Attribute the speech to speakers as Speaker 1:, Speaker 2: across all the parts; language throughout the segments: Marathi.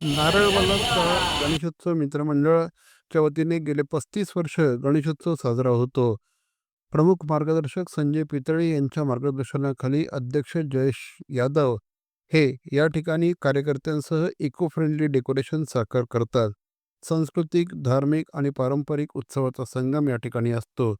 Speaker 1: नारळवालाचा गणेशोत्सव मित्रमंडळाच्या वतीने गेले पस्तीस वर्ष गणेशोत्सव साजरा होतो. प्रमुख मार्गदर्शक संजय पितळे यांच्या मार्गदर्शनाखाली अध्यक्ष जयेश यादव हे या ठिकाणी कार्यकर्त्यांसह इको फ्रेंडली डेकोरेशन साकार करतात. सांस्कृतिक धार्मिक आणि पारंपरिक उत्सवाचा संगम या ठिकाणी असतो.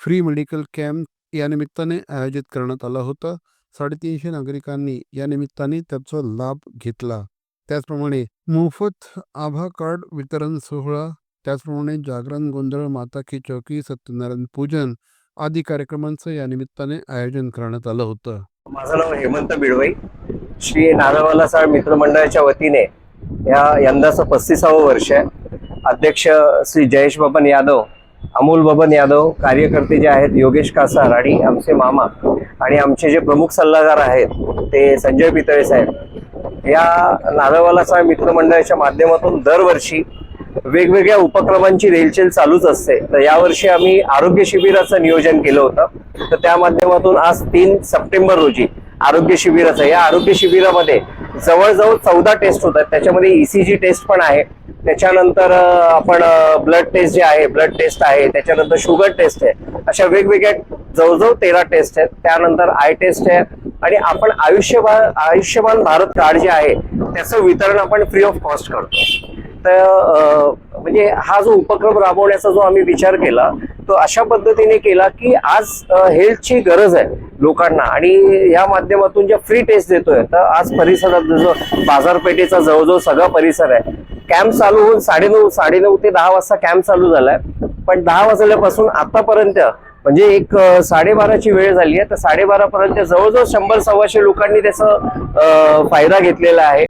Speaker 1: फ्री मेडिकल कॅम्प या निमित्ताने आयोजित करण्यात आला होता. साडेतीनशे नागरिकांनी या निमित्ताने त्याचा लाभ घेतला. त्याचप्रमाणे मोफत आभा कार्ड वितरण सोहळा त्याचप्रमाणे जागरण गोंधळ माता की चौकी सत्यनारायण पूजन आदी कार्यक्रमांचं या निमित्ताने आयोजन करण्यात आलं होतं.
Speaker 2: माझं नाव हेमंत बिडवई श्री नारळवाला साळ मित्रमंडळाच्या वतीने या यंदाचं पस्तीसावं वर्ष आहे. अध्यक्ष श्री जयेश बाबन यादव अमोल बबन यादव कार्यकर्ते जे आहेत योगेश कासार आणि आमचे मामा आणि आमचे जे प्रमुख सल्लागार आहेत ते संजय पितळे साहेब. या नादवाला साहेब मित्रमंडळाच्या माध्यमातून दरवर्षी वेगवेगळ्या उपक्रमांची रेलचेल चालूच असते. तर यावर्षी आम्ही आरोग्य शिबिराचं नियोजन केलं होतं. तर त्या माध्यमातून आज तीन सप्टेंबर रोजी आरोग्य शिबिराचं या आरोग्य शिबिरामध्ये जवळजवळ चौदा टेस्ट होतात. त्याच्यामध्ये ईसीजी टेस्ट पण आहे. त्याच्यानंतर आपण ब्लड टेस्ट जे आहे ब्लड टेस्ट आहे त्याच्यानंतर शुगर टेस्ट आहे. अशा वेगवेगळ्या जवळजवळ तेरा टेस्ट आहेत. त्यानंतर आय टेस्ट आहे. आणि आपण आयुष्यभा आयुष्यमान भारत कार्ड जे आहे त्याचं वितरण आपण फ्री ऑफ कॉस्ट करतो. तर म्हणजे हा जो उपक्रम राबवण्याचा जो आम्ही विचार केला तो अशा पद्धतीने केला की आज हेल्थची गरज आहे. लोकांना. आणि या माध्यमातून ज्या फ्री टेस्ट देतोय तर आज परिसरात जो बाजारपेठेचा जवळजवळ सगळा परिसर आहे कॅम्प चालू होऊन साडेनऊ साडेनऊ ते दहा वाजता कॅम्प चालू झालाय. पण दहा वाजल्यापासून आतापर्यंत म्हणजे एक साडेबाराची वेळ झाली आहे. तर साडेबारापर्यंत जवळजवळ शंभर सव्वाशे लोकांनी त्याचा फायदा घेतलेला आहे.